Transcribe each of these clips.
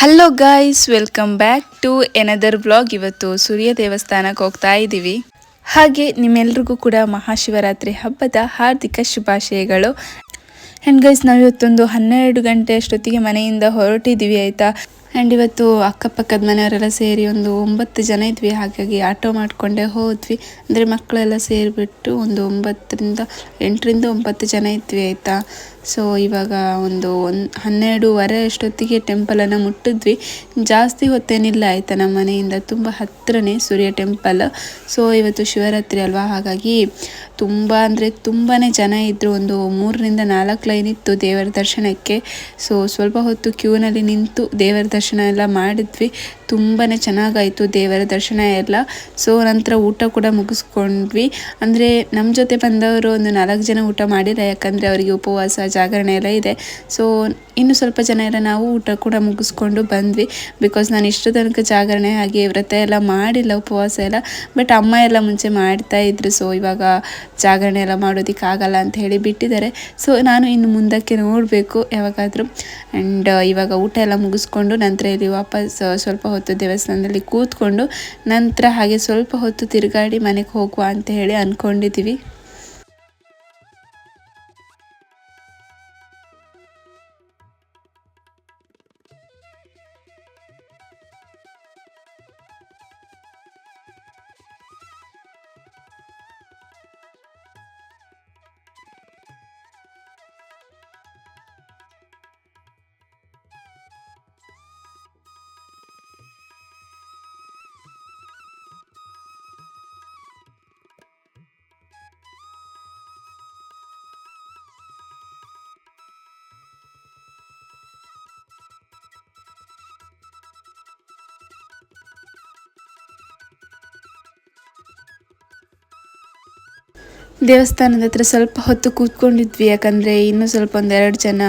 Hello guys welcome back to another blog ಇವತ್ತು ಸೂರ್ಯ ದೇವಸ್ಥಾನಕ್ಕೆ ಹೋಗ್ತಾ ಇದ್ದೀವಿ ಹಾಗೆ ನಿಮ್ಮೆಲ್ರಿಗೂ ಕೂಡ ಮಹಾಶಿವರಾತ್ರಿ ಹಬ್ಬದ ಹಾರ್ದಿಕ ಶುಭಾಶಯಗಳು. ಆ್ಯಂಡ್ ಗೈಸ್ ನಾವು ಇವತ್ತೊಂದು ಹನ್ನೆರಡು ಗಂಟೆ ಅಷ್ಟೊತ್ತಿಗೆ ಮನೆಯಿಂದ ಹೊರಟಿದ್ದೀವಿ, ಆಯಿತಾ? ಆ್ಯಂಡ್ ಇವತ್ತು ಅಕ್ಕಪಕ್ಕದ ಮನೆಯವರೆಲ್ಲ ಸೇರಿ ಒಂದು ಒಂಬತ್ತು ಜನ ಇದ್ವಿ. ಹಾಗಾಗಿ ಆಟೋ ಮಾಡಿಕೊಂಡೇ ಹೋದ್ವಿ. ಅಂದರೆ ಮಕ್ಕಳೆಲ್ಲ ಸೇರಿಬಿಟ್ಟು ಒಂದು ಒಂಬತ್ತರಿಂದ ಎಂಟರಿಂದ ಒಂಬತ್ತು ಜನ ಇದ್ವಿ, ಆಯಿತಾ? ಸೊ ಇವಾಗ ಒಂದು ಒಂದು ಹನ್ನೆರಡೂವರೆ ಅಷ್ಟೊತ್ತಿಗೆ ಟೆಂಪಲನ್ನು ಮುಟ್ಟಿದ್ವಿ. ಜಾಸ್ತಿ ಹೊತ್ತೇನಿಲ್ಲ, ಆಯಿತಾ? ನಮ್ಮ ಮನೆಯಿಂದ ತುಂಬ ಹತ್ತಿರನೇ ಸೂರ್ಯ ಟೆಂಪಲ್ ಸೊ ಇವತ್ತು ಶಿವರಾತ್ರಿ ಅಲ್ವಾ? ಹಾಗಾಗಿ ತುಂಬ ಅಂದರೆ ತುಂಬಾ ಜನ ಇದ್ದರು ಒಂದು ಮೂರರಿಂದ ನಾಲ್ಕು ಲೈನ್ ಇತ್ತು ದೇವರ ದರ್ಶನಕ್ಕೆ. ಸೊ ಸ್ವಲ್ಪ ಹೊತ್ತು ಕ್ಯೂನಲ್ಲಿ ನಿಂತು ದೇವರ ದರ್ಶನ ಎಲ್ಲ ಮಾಡಿದ್ವಿ. ತುಂಬಾ ಚೆನ್ನಾಗಾಯಿತು ದೇವರ ದರ್ಶನ ಎಲ್ಲ. ಸೊ ನಂತರ ಊಟ ಕೂಡ ಮುಗಿಸ್ಕೊಂಡ್ವಿ. ಅಂದರೆ ನಮ್ಮ ಜೊತೆ ಬಂದವರು ಒಂದು ನಾಲ್ಕು ಜನ ಊಟ ಮಾಡಿಲ್ಲ, ಯಾಕಂದರೆ ಅವರಿಗೆ ಉಪವಾಸ, ಜಾಗರಣೆ ಎಲ್ಲ ಇದೆ. ಸೊ ಇನ್ನು ಸ್ವಲ್ಪ ಜನ ಎಲ್ಲ ನಾವು ಊಟ ಕೂಡ ಮುಗಿಸ್ಕೊಂಡು ಬಂದ್ವಿ. ಬಿಕಾಸ್ ನಾನು ಇಷ್ಟು ತನಕ ಜಾಗರಣೆ ಹಾಗೆ ವ್ರತ ಎಲ್ಲ ಮಾಡಿಲ್ಲ, ಉಪವಾಸ ಎಲ್ಲ. ಬಟ್ ಅಮ್ಮ ಎಲ್ಲ ಮುಂಚೆ ಮಾಡ್ತಾ ಇದ್ರು. ಸೊ ಇವಾಗ ಜಾಗರಣೆ ಎಲ್ಲ ಮಾಡೋದಕ್ಕೆ ಆಗಲ್ಲ ಅಂತ ಹೇಳಿ ಬಿಟ್ಟಿದ್ದಾರೆ. ಸೊ ನಾನು ಇನ್ನು ಮುಂದಕ್ಕೆ ನೋಡಬೇಕು ಯಾವಾಗಾದರೂ. ಆ್ಯಂಡ್ ಇವಾಗ ಊಟ ಎಲ್ಲ ಮುಗಿಸ್ಕೊಂಡು ನಂತರ ಇಲ್ಲಿ ವಾಪಸ್ ಸ್ವಲ್ಪ ಹೊತ್ತು ದೇವಸ್ಥಾನದಲ್ಲಿ ಕೂತ್ಕೊಂಡು ನಂತರ ಹಾಗೆ ಸ್ವಲ್ಪ ಹೊತ್ತು ತಿರುಗಾಡಿ ಮನೆಗೆ ಹೋಗುವ ಅಂತ ಹೇಳಿ ಅಂದ್ಕೊಂಡಿದ್ದೀವಿ. ದೇವಸ್ಥಾನದ ಹತ್ರ ಸ್ವಲ್ಪ ಹೊತ್ತು ಕೂತ್ಕೊಂಡಿದ್ವಿ, ಯಾಕಂದರೆ ಇನ್ನೂ ಸ್ವಲ್ಪ ಒಂದೆರಡು ಜನ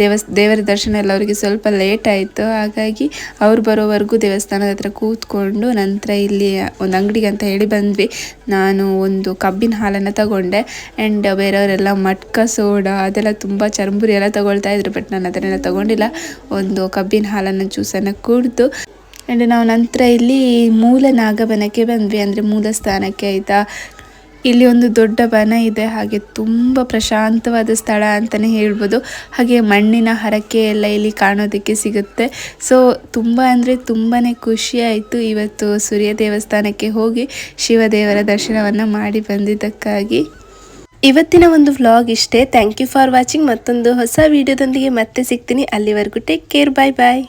ದೇವಸ್, ದೇವರ ದರ್ಶನ ಎಲ್ಲ ಅವರಿಗೆ ಸ್ವಲ್ಪ ಲೇಟ್ ಆಯಿತು. ಹಾಗಾಗಿ ಅವ್ರು ಬರೋವರೆಗೂ ದೇವಸ್ಥಾನದ ಹತ್ರ ಕೂತ್ಕೊಂಡು ನಂತರ ಇಲ್ಲಿ ಒಂದು ಅಂಗಡಿಗೆ ಅಂತ ಹೇಳಿ ಬಂದ್ವಿ. ನಾನು ಒಂದು ಕಬ್ಬಿನ ಹಾಲನ್ನು ತಗೊಂಡೆ. ಆ್ಯಂಡ್ ಬೇರೆಯವರೆಲ್ಲ ಮಟ್ಕ, ಸೋಡಾ, ಅದೆಲ್ಲ ತುಂಬ ಚರ್ಮುರಿ ಎಲ್ಲ ತಗೊಳ್ತಾ ಇದ್ರು ಬಟ್ ನಾನು ಅದನ್ನೆಲ್ಲ ತಗೊಂಡಿಲ್ಲ. ಒಂದು ಕಬ್ಬಿನ ಹಾಲನ್ನು ಜ್ಯೂಸನ್ನು ಕುಡಿದು. ಆ್ಯಂಡ್ ನಾವು ನಂತರ ಇಲ್ಲಿ ಮೂಲ ನಾಗಬನಕ್ಕೆ ಬಂದ್ವಿ. ಅಂದರೆ ಮೂಲ ಸ್ಥಾನಕ್ಕೆ, ಆಯಿತಾ? ಇಲ್ಲಿ ಒಂದು ದೊಡ್ಡ ಬನ ಇದೆ, ಹಾಗೆ ತುಂಬಾ ಪ್ರಶಾಂತವಾದ ಸ್ಥಳ ಅಂತಾನೆ ಹೇಳ್ಬೋದು. ಹಾಗೆ ಮಣ್ಣಿನ ಹರಕೆ ಎಲ್ಲ ಇಲ್ಲಿ ಕಾಣೋದಕ್ಕೆ ಸಿಗುತ್ತೆ. ಸೊ ತುಂಬಾ ಅಂದರೆ ತುಂಬಾನೇ ಖುಷಿ ಆಯಿತು ಇವತ್ತು ಸೂರ್ಯ ದೇವಸ್ಥಾನಕ್ಕೆ ಹೋಗಿ ಶಿವದೇವರ ದರ್ಶನವನ್ನು ಮಾಡಿ ಬಂದಿದ್ದಕ್ಕಾಗಿ. ಇವತ್ತಿನ ಒಂದು ವ್ಲಾಗ್ ಇಷ್ಟೇ. ಥ್ಯಾಂಕ್ ಯು ಫಾರ್ ವಾಚಿಂಗ್ ಮತ್ತೊಂದು ಹೊಸ ವಿಡಿಯೋದೊಂದಿಗೆ ಮತ್ತೆ ಸಿಗ್ತೀನಿ. ಅಲ್ಲಿವರೆಗೂ ಟೇಕ್ ಕೇರ್ ಬಾಯ್ ಬಾಯ್